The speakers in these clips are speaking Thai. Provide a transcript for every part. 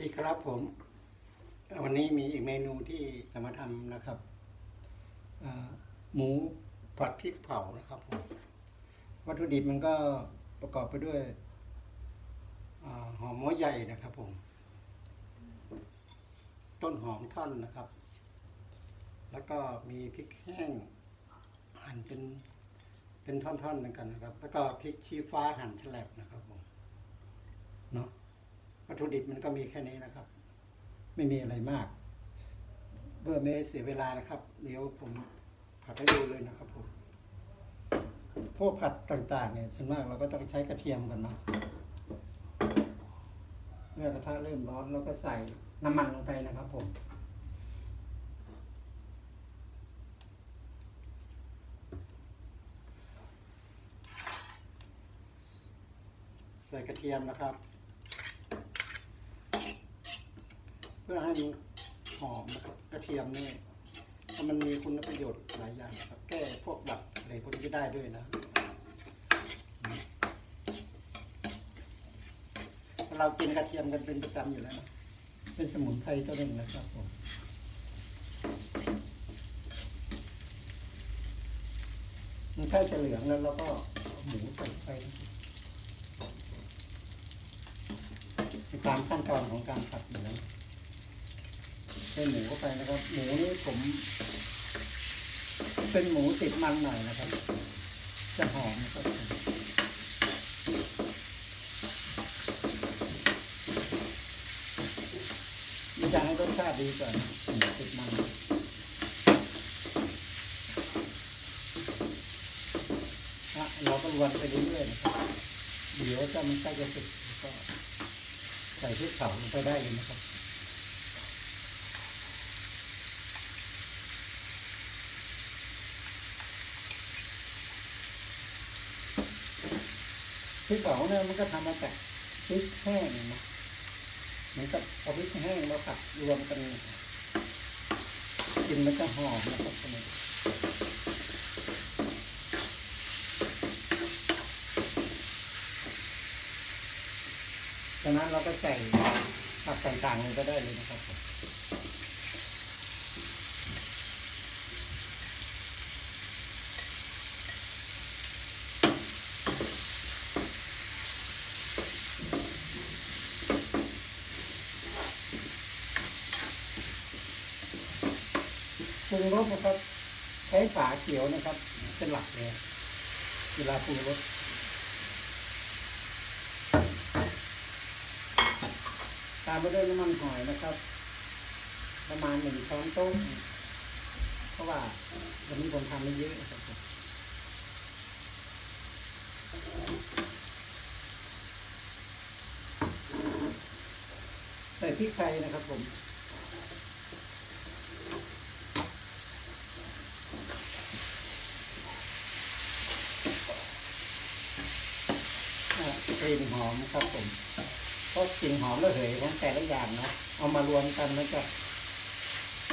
ดีครับผม วันนี้มีอีกเมนูที่จะมาทำนะครับหมูผัดพริกเผานะครับผมวัตถุดิบมันก็ประกอบไปด้วยอหอมหัวใหญ่นะครับผม ต้นหอมท่อนนะครับ แล้วก็มีพริกแห้งหั่นเป็นเป็นท่อนๆเหมือนกันนะครับ แล้วก็พริกชี้ฟ้าหั่นแฉลบนะครับผมเนาะ วัตถุดิบมันก็มีแค่นี้นะครับ ไม่มีอะไรมาก เพื่อไม่ให้เสียเวลานะครับ เดี๋ยวผมผัดให้ดูเลยนะครับผมพวกผัดต่างๆเนี่ยส่วนมากเราก็ต้องใช้กระเทียมกันเนาะเมื่อกระทะเริ่มร้อนเราก็ใส่น้ำมันลงไปนะครับผมใส่กระเทียมนะครับ เพื่อให้มันหอมนะครับกระเทียมนี่เพราะมันมีคุณประโยชน์หลายอย่างครับ แก้พวกหวัดอะไรพวกนี้ได้ด้วยนะ เรากินกระเทียมกันเป็นประจำอยู่แล้วนะเป็นสมุนไพรตัวหนึ่งนะครับผมมันใกล้จะเหลืองแล้วเราก็หมูใส่ไปตามขั้นตอนของการผัดอยู่แล้ว ใส่หมูเข้าไปนะครับ หมูนี่ผม เป็นหมูติดมันหน่อยนะครับ จะหอมนะครับจะให้รสชาติดีกว่านหมูติดมันอะเราก็วนไปเรื่อยๆนะครับ เดี๋ยวถ้ามันใกล้จะสุกก็ใส่พริกเผาลงไปได้เลยนะครับ พริกเผาเนี่ยมันก็ทำมาจากพริกแห้งนะเหมือนกับเอาพริกแห้งมาผัดรวมกันกินมันจะหอมนะครับตรงนี้จากนั้นเราก็ใส่ผักต่างๆลงไปได้เลยนะครับ รุงรสนะครับ ใช้ฝาเขียวนะครับ เป็นหลักเลยเวลาปรุงรสตามไปด้วยน้ำมันหอยนะครับ ประมาณหนึ่งช้อนโต๊ะเพราะว่าวันนี้ผมทำไม่เยอะนะครับใส่พริกไทยนะครับผม ลิ่นหอมครับผมเพราะกลิ่นหอมระเหยของแต่ละอย่างเนาะเอามารวมกันแล้วก็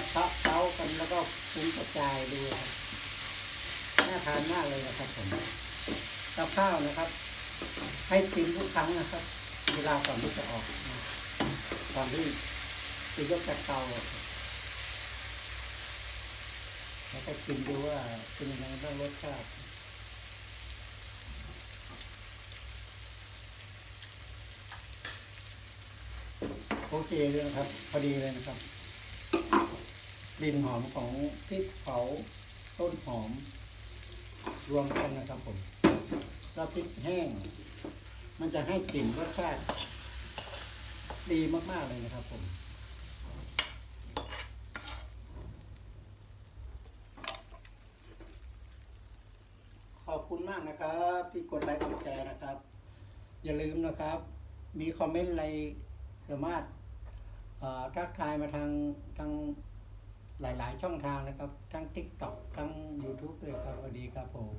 เคาะเค้ากันแล้วก็ฟุ้งกระจายดูน่าทานมากเลยนะครับผมกับข้าวนะครับ ให้กินทุกครั้งนะครับ เวลาก่อนที่จะออกก่อนที่จะยกจากเตาแล้วก็กินดูว่าเป็นยังไงบ้างรสชาติ โอเคเลยนะครับ พอดีเลยนะครับกลิ่นหอมของพริกเผาต้นหอม รวมกันนะครับผมแล้วพริกแห้ง มันจะให้กลิ่นรสชาติดีมากๆเลยนะครับผมขอบคุณมากนะครับ ที่กดไลค์กดแชร์นะครับ อย่าลืมนะครับ มีคอมเมนต์อะไร สามารถทักทายมาทางทางหลาย ๆ ช่องทางนะครับ ทั้ง TikTok ทั้ง YouTube ด้วยครับสวัสดีครับผม